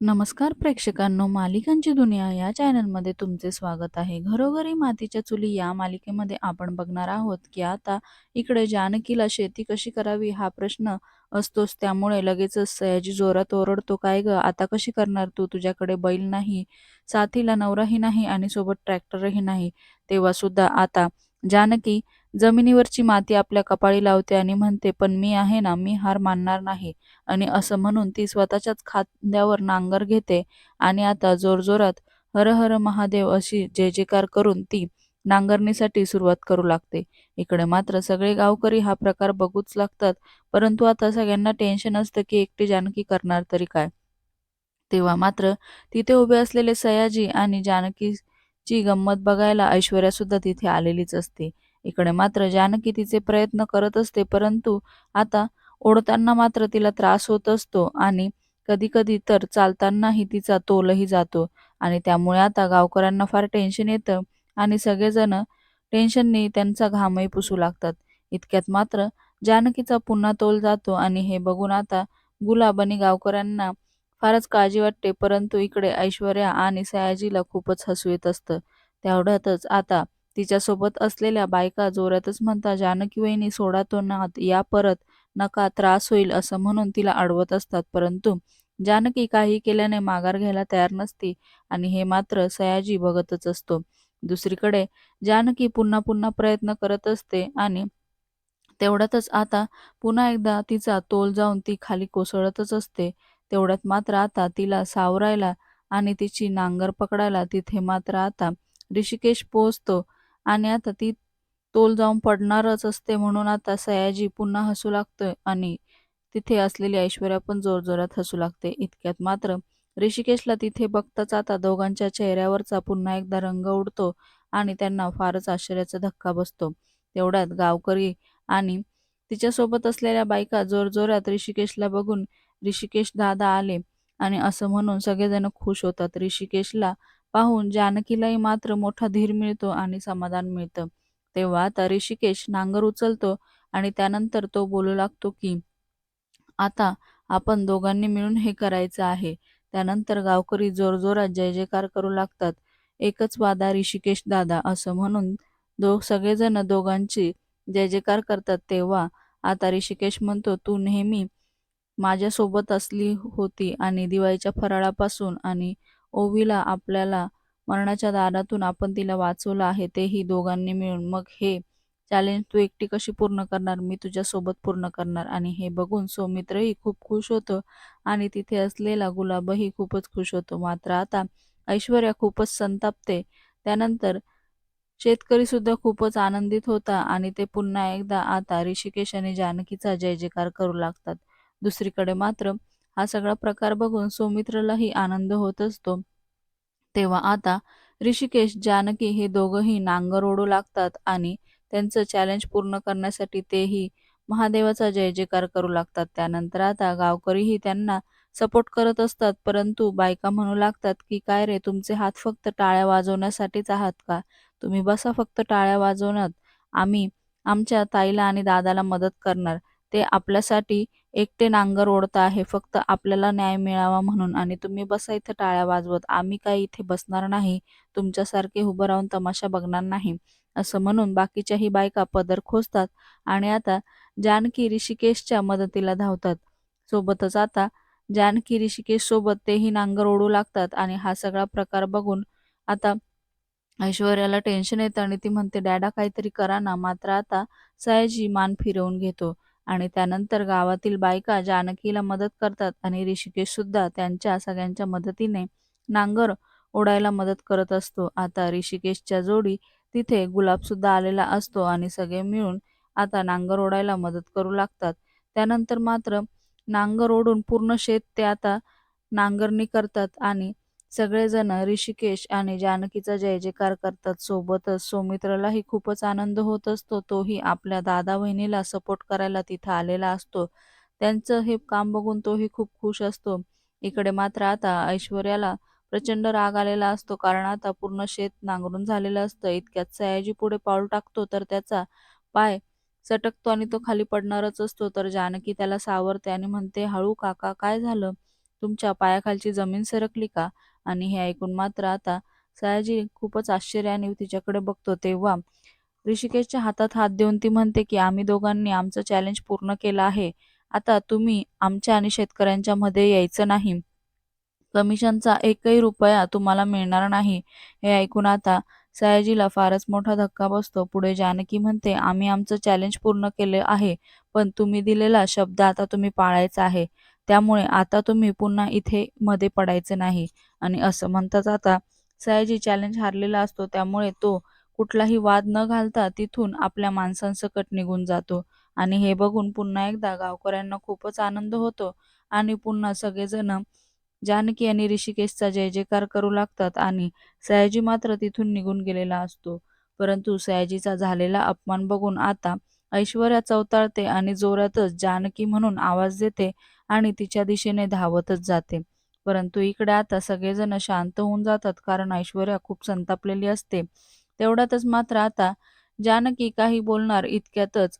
नमस्कार प्रेक्षकांनो, मालिकांची दुनिया या चॅनलमध्ये तुमचे स्वागत आहे. घरोघरी मातीच्या चुली या मालिकेमध्ये आपण बघणार आहोत की आता इकडे जानकीला शेती कशी करावी हा प्रश्न असतोच. त्यामुळे लगेचच सयाजी जोरात ओरडतो, "काय गं, आता कशी करणार तू? तुझ्याकडे बैल नाही, साथीला नवराही नाही आणि सोबत ट्रॅक्टरही नाही." तेव्हा सुद्धा आता जानकी जमिनीवरची माती आपल्या कपाळी लावते आणि म्हणते, "पण मी आहे ना, मी हार मानणार नाही." आणि असं म्हणून ती स्वतःच्याच खांद्यावर नांगर घेते आणि आता जोरजोरात हर हर महादेव अशी जय जयकार करून ती नांगरणीसाठी सुरुवात करू लागते. इकडे मात्र सगळे गावकरी हा प्रकार बघूच लागतात. परंतु आता सगळ्यांना टेन्शन असतं की एकटी जानकी करणार तरी काय? तेव्हा मात्र तिथे उभे असलेले सयाजी आणि जानकीची गंमत बघायला ऐश्वर्या सुद्धा तिथे आलेलीच असते. इकडे मात्र जानकी तिचे प्रयत्न करत असते, परंतु आता ओढताना मात्र तिला त्रास होत असतो आणि कधी-कधी तर चालतानाही तिचा तोलही जातो आणि त्यामुळे आता गावकऱ्यांना फार टेन्शन येतं आणि सगळेजण टेन्शनने त्यांचा घामही पुसू लागतात. इतक्यात मात्र जानकीचा पुन्हा तोल जातो आणि हे बघून आता गुलाब आणि गावकऱ्यांना फारच काळजी वाटते. परंतु इकडे ऐश्वर्या आणि सयाजीला खूपच हसू येत असतं. तेवढ्यातच आता तिच्यासोबत असलेल्या बायका जोरातच म्हणता "जानकी वहिनी सोडा तो नाद, या परत, नका त्रास होईल," असं म्हणून तिला अडवत असतात. परंतु जानकी काही केल्याने माघार घ्यायला तयार नसते आणि हे मात्र सयाजी बघतच असतो. दुसरीकडे जानकी पुन्हा पुन्हा प्रयत्न करत असते आणि तेवढ्यातच आता पुन्हा एकदा तिचा तोल जाऊन ती खाली कोसळतच असते. तेवढ्यात मात्र आता तिला सावरायला आणि तिची नांगर पकडायला तिथे मात्र आता ऋषिकेश पोहोचतो आणि आता ती तोल जाऊन पडणारच असते म्हणून आता सयाजी पुन्हा हसू लागतोय आणि तिथे असलेली ऐश्वर्या पण जोरजोरात हसू लागते. इतक्यात मात्र ऋषिकेशला तिथे बघताच आता दोघांच्या चेहऱ्यावरचा पुन्हा एकदा रंग उडतो आणि त्यांना फारच आश्चर्याचा धक्का बसतो. तेवढ्यात गावकरी आणि तिच्यासोबत असलेल्या बायका जोरजोरात ऋषिकेशला बघून ऋषिकेश दादा आले आणि असं म्हणून सगळेजण खुश होतात. ऋषिकेशला पाहून जानकीलाही मात्र मोठा धीर मिळतो आणि समाधान मिळतं. तेव्हा आता ऋषिकेश नांगर उचलतो आणि त्यानंतर तो बोलू लागतो की आता आपण दोघांनी मिळून हे करायचं आहे. त्यानंतर गावकरी जोरजोरात जय जयकार करू लागतात. एकच वादा ऋषिकेश दादा असं म्हणून दो सगळेजण दोघांची जय जयकार करतात. तेव्हा आता ऋषिकेश म्हणतो, "तू नेहमी माझ्यासोबत असली होती आणि दिवाळीच्या फराळापासून आणि ओवीला आपल्याला मरणाच्या दारातून आपण तिला वाचवलं आहे, तेही दोघांनी मिळून. मग हे चॅलेंज तू एकटी कशी पूर्ण करणार? मी तुझ्यासोबत पूर्ण करणार." आणि हे बघून सौमित्रही खूप खुश होतो आणि तिथे असलेला गुलाबही खूपच खुश होतो. मात्र आता ऐश्वर्या खूपच संतापते. त्यानंतर शेतकरी सुद्धा खूपच आनंदित होता आणि ते पुन्हा एकदा आता ऋषिकेश आणि जानकीचा जय जयकार करू लागतात. दुसरीकडे मात्र हा सगळा प्रकार बघून सौमित्रलाही आनंद होत असतो. तेव्हा आता ऋषिकेश, जानकी हे दोघंही नांगर ओढू लागतात आणि त्यांचं चॅलेंज पूर्ण करण्यासाठी तेही महादेवाचा जय जयकार करू लागतात. त्यानंतर आता गावकरीही त्यांना सपोर्ट करत असतात. परंतु बायका म्हणू लागतात की "काय रे, तुमचे हात फक्त टाळ्या वाजवण्यासाठीच आहात का? तुम्ही बसा फक्त टाळ्या वाजवण्यात आम्ही आमच्या ताईला आणि दादाला मदत करणार. ते आपल्यासाठी एकटे नांगर ओढत आहे फक्त आपल्याला न्याय मिळावा म्हणून आणि तुम्ही बसा इथे टाळ्या वाजवत. आम्ही काही इथे बसणार नाही. तुमच्यासारखे उभं राहून तमाशा बघणार नाही." असं म्हणून बाकीच्याही बायका पदर खोजतात आणि आता जानकी ऋषिकेशच्या मदतीला धावतात. सोबतच आता जानकी ऋषिकेश सोबत तेही नांगर ओढू लागतात आणि हा सगळा प्रकार बघून आता ऐश्वर्याला टेन्शन येतं आणि ती म्हणते, "डॅडा काहीतरी करा ना." मात्र आता सयाजी मान फिरवून घेतो आणि त्यानंतर गावातील बायका जानकीला मदत करतात आणि ऋषिकेश सुद्धा त्यांच्या सगळ्यांच्या मदतीने नांगर ओढायला मदत करत असतो. आता ऋषिकेशच्या जोडी तिथे गुलाब सुद्धा आलेला असतो आणि सगळे मिळून आता नांगर ओढायला मदत करू लागतात. त्यानंतर मात्र नांगर ओढून पूर्ण शेत ते आता नांगरणी करतात आणि सगळेजण ऋषिकेश आणि जानकीचा जय जयकार करतात. सोबतच सौमित्रालाही खूपच आनंद होत असतो. तोही आपल्या दादा बहिणीला सपोर्ट करायला तिथं आलेला असतो. त्यांचं हे काम बघून तोही खूप खुश असतो. इकडे मात्र आता ऐश्वर्याला प्रचंड राग आलेला असतो कारण आता पूर्ण शेत नांगरून झालेलं असतं. इतक्यात सयाजी पुढे पाऊल टाकतो तर त्याचा पाय सटकतो आणि तो खाली पडणारच असतो. तर जानकी त्याला सावरते आणि म्हणते, "हळू काका, काय झालं?" तुमच्या पायाखालची जमीन सरकली का? आणि हे ऐकून मात्र आता सयाजी खूपच आश्चर्याने तिच्याकडे बघतो तेव्हा ऋषिकेशच्या हातात हात देऊन ती म्हणते की आम्ही दोघांनी आमचं चॅलेंज पूर्ण केलं आहे. आता तुम्ही आमच्या आणि शेतकऱ्यांच्या मध्ये यायचं नाही. कमिशनचा एकही रुपया तुम्हाला मिळणार नाही. हे ऐकून आता सयाजीला फारच मोठा धक्का बसतो. पुढे जानकी म्हणते आम्ही आमचं चॅलेंज पूर्ण केले आहे पण तुम्ही दिलेला शब्द आता तुम्ही पाळायचा आहे. त्यामुळे आता तुम्ही पुन्हा इथे मध्ये पडायचे नाही. आणि असं म्हणताच आता सयाजी चॅलेंज हारलेला असतो त्यामुळे तो कुठलाही वाद न घालता तिथून आपल्या माणसांसकट निघून जातो. आणि हे बघून पुन्हा एकदा गावकऱ्यांना खूपच आनंद होतो. आणि पुन्हा सगळेजण जानकी आणि ऋषिकेशचा जय जयकार करू लागतात आणि सयाजी मात्र तिथून निघून गेलेला असतो. परंतु सयाजीचा झालेला अपमान बघून आता ऐश्वर्या चवताळते आणि जोरातच जानकी म्हणून आवाज देते आणि तिच्या दिशेने धावतच जाते. परंतु इकडे आता सगळेजण शांत होऊन जातात कारण ऐश्वर्या खूप संतापलेली असते. तेवढ्यातच मात्र आता जानकी काही बोलणार इतक्यातच.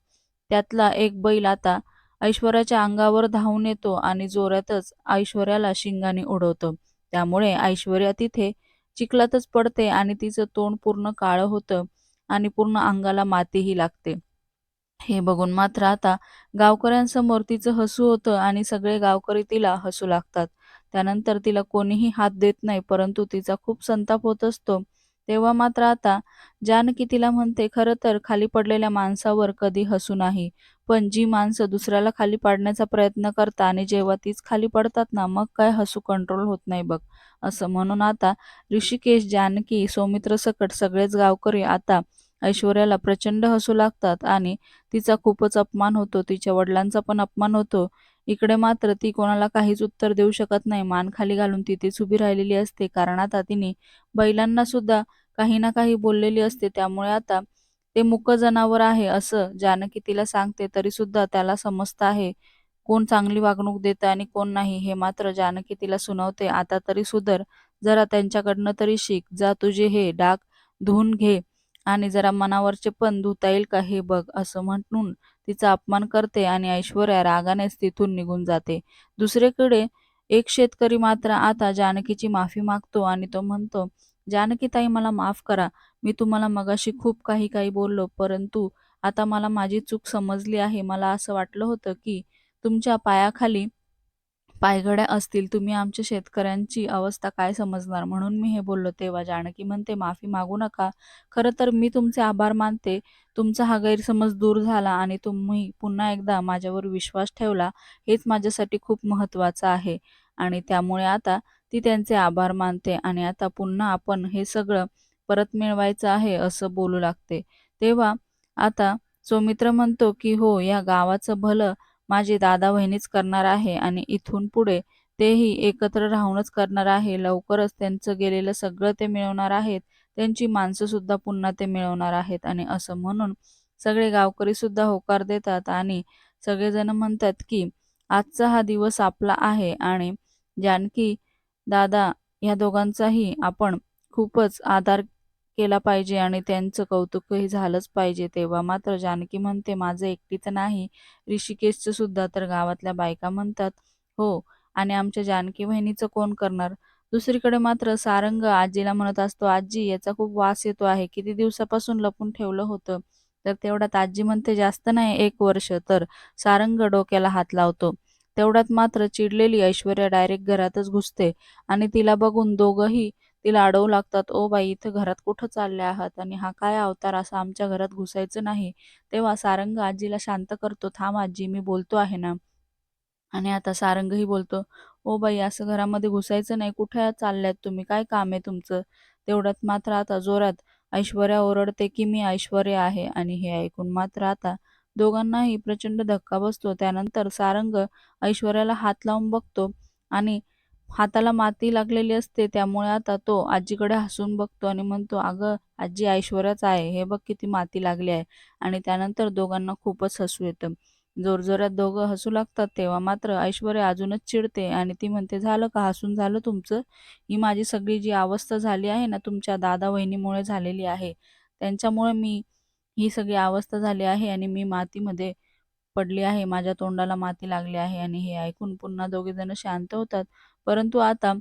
त्यातला एक बैल आता ऐश्वर्याच्या अंगावर धावून येतो आणि जोरातच ऐश्वर्याला शिंगाने उडवतो. त्यामुळे ऐश्वर्या तिथे चिखलातच पडते आणि तिचं तोंड पूर्ण काळं होतं आणि पूर्ण अंगाला मातीही लागते. हे बघून मात्र आता गावकऱ्यांसमोर तिचं हसू होतं आणि सगळे गावकरी तिला हसू लागतात. त्यानंतर तिला कोणीही हात देत नाही परंतु तिचा खूप संताप होत असतो. तेव्हा मात्र आता जानकी तिला म्हणते खरं तर खाली पडलेल्या माणसावर कधी हसू नाही पण जी माणसं दुसऱ्याला खाली पाडण्याचा प्रयत्न करतात आणि जेव्हा तीच खाली पडतात ना मग काय हसू कंट्रोल होत नाही बघ. असं म्हणून आता ऋषिकेश जानकी सौमित्र सकट सगळेच गावकरी आता ऐश्वर्याला प्रचंड हसू लागतात आणि तिचा खूपच अपमान होतो तिच्या वडिलांचा पण अपमान होतो. इकडे मात्र ती कोणाला काहीच उत्तर देऊ शकत नाही. मान खाली घालून तिथेच उभी राहिलेली असते. कारण आता तिने बैलांना सुद्धा काही ना काही बोललेली असते. त्यामुळे आता ते मुक जनावर आहे असं जानकी तिला सांगते. तरी सुद्धा त्याला समजत आहे कोण चांगली वागणूक देतं आणि कोण नाही हे मात्र जानकी तिला सुनावते. आता तरी सुधर जरा त्यांच्याकडनं तरी शिक. जा तुझे हे डाग धुवून घे. आणि जरा मनावरचे पण धुता येईल का हे बघ असं म्हणून तिचा अपमान करते आणि ऐश्वर्या रागानेच तिथून निघून जाते. दुसरीकडे एक शेतकरी मात्र आता जानकीची माफी मागतो आणि तो म्हणतो जानकी ताई मला माफ करा. मी तुम्हाला मगाशी खूप काही काही बोललो परंतु आता मला माझी चूक समजली आहे. मला असं वाटलं होतं की तुमच्या पायाखाली पायघड्या असतील तुम्ही आमच्या शेतकऱ्यांची अवस्था काय समजणार? म्हणून मी हे बोललो तेव्हा. जानकी म्हणते माफी मागू नका. खरं तर मी तुमचे आभार मानते. तुमचा हा गैरसमज दूर झाला आणि तुम्ही पुन्हा एकदा माझ्यावर विश्वास ठेवला हेच माझ्यासाठी खूप महत्त्वाचं आहे. आणि त्यामुळे आता ती त्यांचे आभार मानते आणि आता पुन्हा आपण हे सगळं परत मिळवायचं आहे असं बोलू लागते. तेव्हा आता सौमित्र म्हणतो की हो या गावाचं भलं माझी दादा वहिनीच करणार आहे आणि इथून पुढे तेही एकत्र राहूनच करणार आहे. लवकरच त्यांचं गेलेलं सगळं ते मिळवणार आहेत. त्यांची माणसं सुद्धा पुन्हा ते मिळवणार आहेत आणि असं म्हणून सगळे गावकरी सुद्धा होकार देतात आणि सगळेजण म्हणतात की आजचा हा दिवस आपला आहे आणि जानकी दादा या दोघांचाही आपण खूपच आधार केला पाहिजे आणि त्यांचं कौतुकही झालंच पाहिजे तेव्हा मात्र जानकी म्हणते माझं एकटीचं नाही. ऋषिकेशचं सुद्धा तर गावातल्या बायका म्हणतात हो आणि आमच्या जानकी बहिणीचं कोण करणार? दुसरीकडे मात्र सारंग आजीला म्हणत असतो आजी याचा खूप वास येतो आहे. किती दिवसापासून लपून ठेवलं होतं तर तेवढ्यात आजी म्हणते जास्त नाही एक वर्ष तर सारंग डोक्याला हात लावतो. तेवढ्यात मात्र चिडलेली ऐश्वर्या डायरेक्ट घरातच घुसते आणि तिला बघून दोघंही तिला अडवू लागतात ओ बाई इथं घरात कुठं चालले आहात आणि हा काय अवतार असा आमच्या घरात घुसायचं नाही. तेव्हा सारंग आजीला शांत करतो थांब आजी मी बोलतो आहे ना. आणि आता सारंगही बोलतो ओ बाई असं घरामध्ये घुसायचं नाही. कुठे चालल्यात तुम्ही. काय काम आहे तुमचं? तेवढ्यात मात्र आता जोरात. ऐश्वर्या ओरडते की मी ऐश्वर्या आहे आणि हे ऐकून मात्र आता दोघांनाही प्रचंड धक्का बसतो. त्यानंतर सारंग ऐश्वर्याला हात लावून बघतो आणि हाताला माती लागलेली असते त्यामुळे आता तो आजीकडे हसून बघतो आणि म्हणतो अगं आजी ऐश्वर्याच आहे. हे बघ किती माती लागली आहे. आणि त्यानंतर दोघांना खूपच हसू येतं. जोरजोरात दोघं हसू लागतात तेव्हा मात्र ऐश्वर्या अजूनच चिडते आणि ती म्हणते झालं का? हसून झालं तुमचं? ही माझी सगळी जी अवस्था झाली आहे ना तुमच्या दादा वहिनीमुळे झालेली आहे. त्यांच्यामुळे मी ही सगळी अवस्था झाली आहे आणि मी मातीमध्ये पडली आहे. माझ्या तोंडाला माती लागली आहे. आणि हे ऐकून पुन्हा दोघे जण शांत होतात. परंतु आता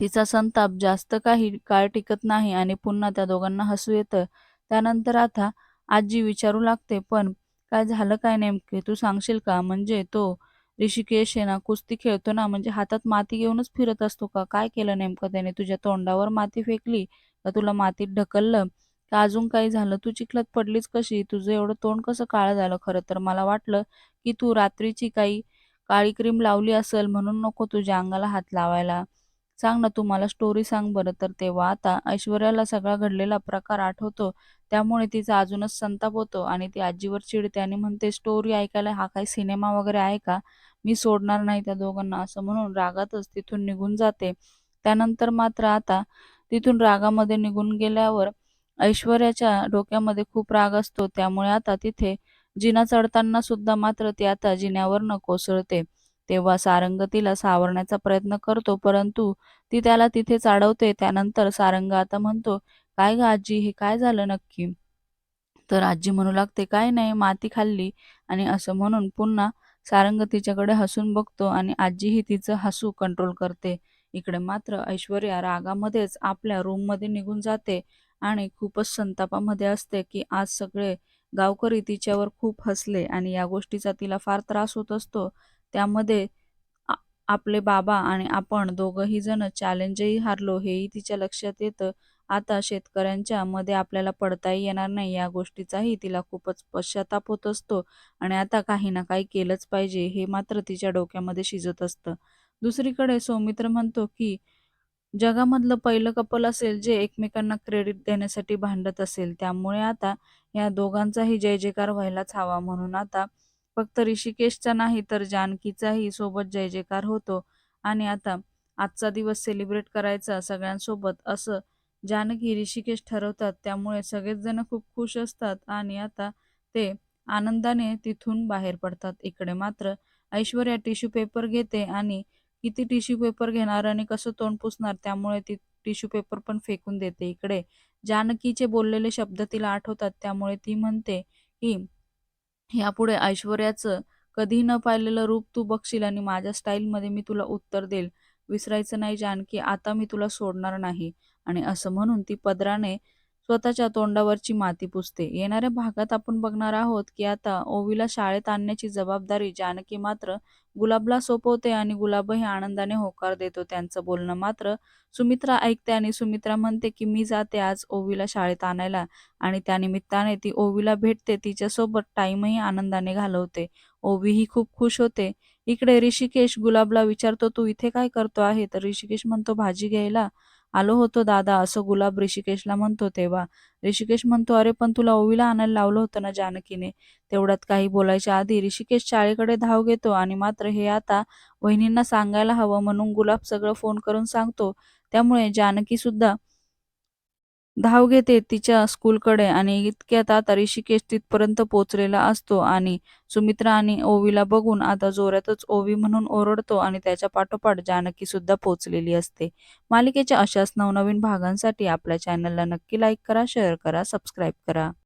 तिचा संताप जास्त काही काळ टिकत नाही आणि पुन्हा त्या दोघांना हसू येतं. त्यानंतर आता आजी विचारू लागते पण काय झालं काय नेमके? तू सांगशील का? म्हणजे तो ऋषिकेश आहे ना कुस्ती खेळतो ना म्हणजे हातात माती घेऊनच फिरत असतो का? काय केलं नेमकं त्याने? तुझ्या तोंडावर माती फेकली? का तुला मातीत ढकललं? का अजून काही झालं? तू चिखलात पडलीच कशी? तुझं एवढं तोंड कसं काळं झालं? खरं तर मला वाटलं की तू रात्रीची काही काळी क्रीम लावली असेल म्हणून नको तुझ्या अंगाला हात लावायला. सांग ना तू मला स्टोरी सांग बरं. तर तेव्हा आता ऐश्वर्याला सगळा घडलेला प्रकार आठवतो. त्यामुळे तिचा अजूनच संताप होतो आणि ती आजीवर चिडते आणि म्हणते स्टोरी ऐकायला हा काही सिनेमा वगैरे आहे का? मी सोडणार नाही त्या दोघांना. असं म्हणून रागातच तिथून निघून जाते. त्यानंतर मात्र आता तिथून रागामध्ये निघून गेल्यावर ऐश्वर्याच्या डोक्यामध्ये खूप राग असतो. त्यामुळे आता तिथे जिना चढताना सुद्धा मात्र ती आता जिन्यावरनं कोसळते. तेव्हा सारंग तिला सावरण्याचा प्रयत्न करतो परंतु ती त्याला तिथे चाडवते. त्यानंतर सारंग आता म्हणतो काय ग आजी हे काय झालं नक्की? तर आजी म्हणू लागते काय नाही माती खाल्ली. आणि असं म्हणून पुन्हा सारंग तिच्याकडे हसून बघतो आणि आजीही तिचं हसू कंट्रोल करते. इकडे मात्र ऐश्वर्या रागामध्येच आपल्या रूममध्ये निघून जाते आणि खूपच संतापामध्ये असते की आज सगळे गावकरी तिच्यावर खूप हसले आणि या गोष्टीचा तिला फार त्रास होत असतो. त्यामध्ये आपले बाबा आणि आपण दोघंही जण चॅलेंजही हारलो हेही तिच्या लक्षात येतं. आता शेतकऱ्यांच्या मध्ये आपल्याला पडताही येणार नाही या गोष्टीचाही तिला खूपच पश्चाताप होत असतो आणि आता काही ना काही केलंच पाहिजे हे मात्र तिच्या डोक्यामध्ये शिजत असतं. दुसरीकडे सौमित्र म्हणतो की जगामधलं पहिलं कपल असेल जे एकमेकांना क्रेडिट देण्यासाठी भांडत असेल. त्यामुळे आता या दोघांचाही जय जयकार व्हायलाच हवा. म्हणून आता फक्त ऋषिकेशचा नाही तर जानकीचाही सोबत जय जयकार होतो. आणि आता आजचा दिवस सेलिब्रेट करायचा सगळ्यांसोबत असं जानकी ऋषिकेश ठरवतात. त्यामुळे सगळेच जण खूप खुश असतात आणि आता ते आनंदाने तिथून बाहेर पडतात. इकडे मात्र ऐश्वर्या टिश्यू पेपर घेते आणि किती टिश्यू पेपर घेणार आणि कसं तोंड पुसणार त्यामुळे ती टिश्यू पेपर पण फेकून देते इकडे. जानकीचे बोललेले शब्द तिला आठवतात त्यामुळे ती म्हणते की यापुढे ऐश्वर्याचं कधी न पाहिलेलं रूप तू बघशील आणि माझ्या स्टाईलमध्ये मी तुला उत्तर देईल. विसरायचं नाही जानकी आता मी तुला सोडणार नाही. आणि असं म्हणून ती पदराने स्वतःच्या तोंडावरची माती पुसते. येणाऱ्या भागात आपण बघणार आहोत की आता ओवीला शाळेत आणण्याची जबाबदारी जानकी मात्र गुलाबला सोपवते आणि गुलाबही आनंदाने होकार देतो त्यांचं बोलणं मात्र सुमित्रा ऐकते आणि सुमित्रा म्हणते की मी जाते आज ओवीला शाळेत आणायला आणि त्यानिमित्ताने ती ओवीला भेटते. तिच्यासोबत टाइमही आनंदाने घालवते. ओवीही खूप खुश होते. इकडे ऋषिकेश गुलाबला विचारतो तू इथे काय करतो आहे? तर ऋषिकेश म्हणतो भाजी घ्यायला आलो होतो दादा असं गुलाब ऋषिकेशला म्हणतो तेव्हा. ऋषिकेश म्हणतो अरे पण तुला ओवीला आणायला लावलं होतं ना जानकीने. तेवढ्यात काही बोलायच्या आधी ऋषिकेश शाळेकडे धाव घेतो आणि मात्र हे आता वहिनींना सांगायला हवं म्हणून गुलाब सगळं फोन करून सांगतो. त्यामुळे जानकी सुद्धा धाव घेते तिच्या स्कूलकडे आणि इतक्यात आता ऋषिकेश तिथपर्यंत पोचलेला असतो आणि सुमित्रा आणि ओवीला बघून आता जोरातच ओवी म्हणून ओरडतो आणि त्याच्या पाठोपाठ जानकी सुद्धा पोचलेली असते. मालिकेच्या अशाच नवनवीन भागांसाठी आपल्या चॅनलला नक्की लाईक करा शेअर करा सबस्क्राईब करा.